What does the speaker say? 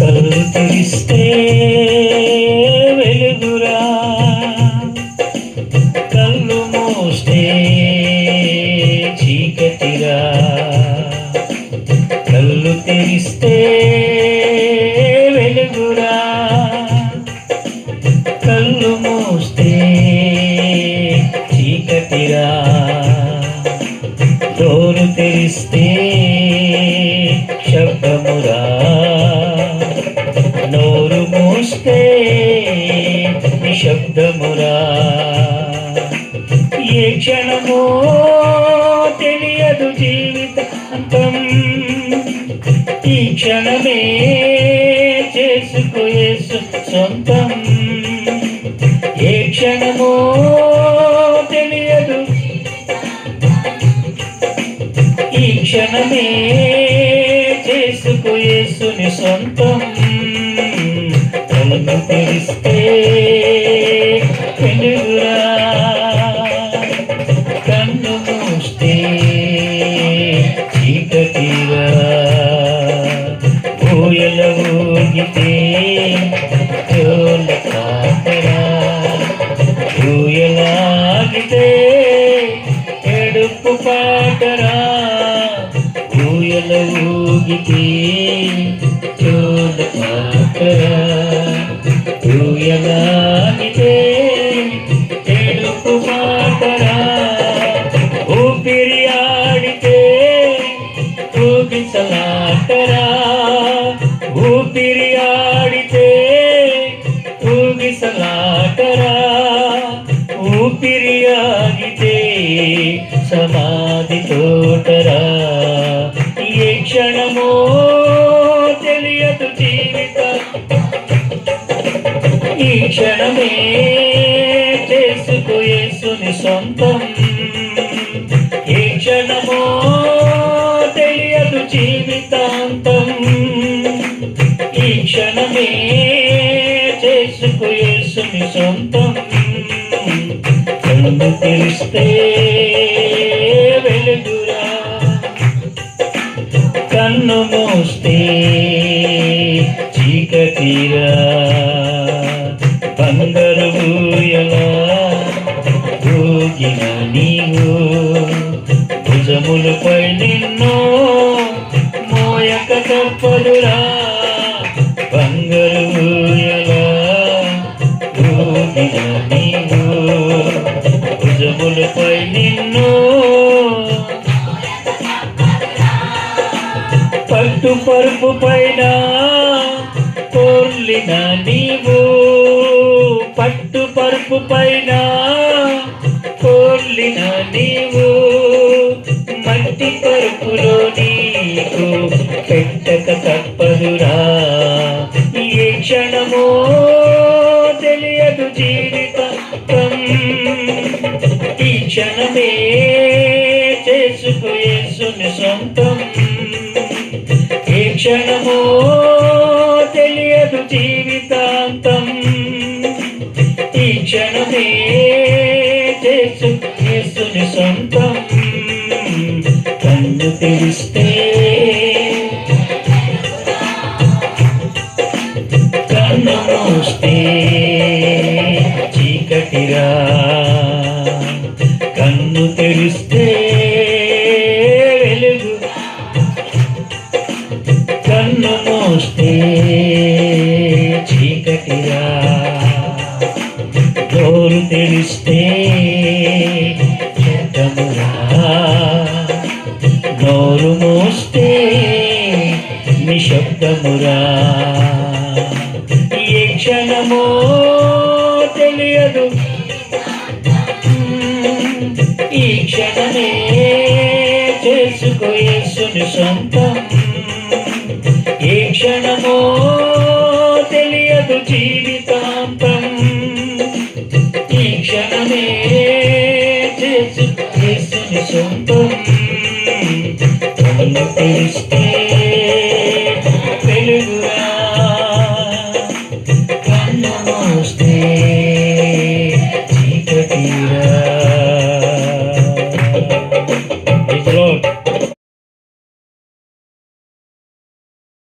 కళ్ళు తెరిస్తే వెలుగురా. కళ్ళు మూస్తే చీకటిరా. కళ్ళు తెరిస్తే వెలుగురా. కళ్ళు మూస్తే చీకటిరా. డోరు తెరిస్తే ఏ క్షణమో తెలియదు జీవితాంతం ఈ క్షణమే చేసుకోయేసు సొంతం. ఏ క్షణమో తెలియదు ఈ క్షణమే చేసుకోయేసుని సొంతం. కళ్ళు తెలిస్తే వెలుగురా ఊగితే జోల కాకరా ఊయలాగితే ఎడుపు పాటరా ఊయల ఊగితే జోల కాకరా ఊయలాగితే ఎడుపు పాటరా ఊపిరి ఆడితే ఊగిసలాటరా ఊపిరి ఆగితే సమాధి తోటరా? ఏ క్షణమో తెలియదు జీవితం. ఈ క్షణమే చేసుకోయేసుని సొంతం. నన్ను తెలిస్తే వెలుగురా. కన్ను మోస్తే చీకటిరా. బంగారు ఊయలా. ఊగిన నీవు భుజములపై నిన్ను మోయక తప్పదురా బంగారు ఊయలా. ఊగిన నీవు భుజములపై నిన్ను పట్టు పరుపు పైన కోర్లిన నీవు పట్టు పరుపు పైన కోర్లిన నీవు మట్టి పరుపులో నీకు పెట్టక తప్పదురా. ఏ క్షణమో తెలియదు జీవితం చేసుకుయేసుని సొంతం ఏ క్షణమో తెలియదు జీవితాంతం. ఈ క్షణమే చేసుకుని సొంతం. కన్ను తెలిస్తే కన్ను మూస్తే చీకటిరా. కన్ను తెలిస్తే చీకటిరా డోరు తెలిస్తే శబ్దమురా నోరు మూస్తే నిశబ్దమురా ఏ క్షణమో తెలియదు. ఈ క్షణమే చేసుకోయేసుని సొంతం. క్షణమో తెలియదు జీవితాంతం. ఈ క్షణమే చేసు సొంతం. కళ్ళు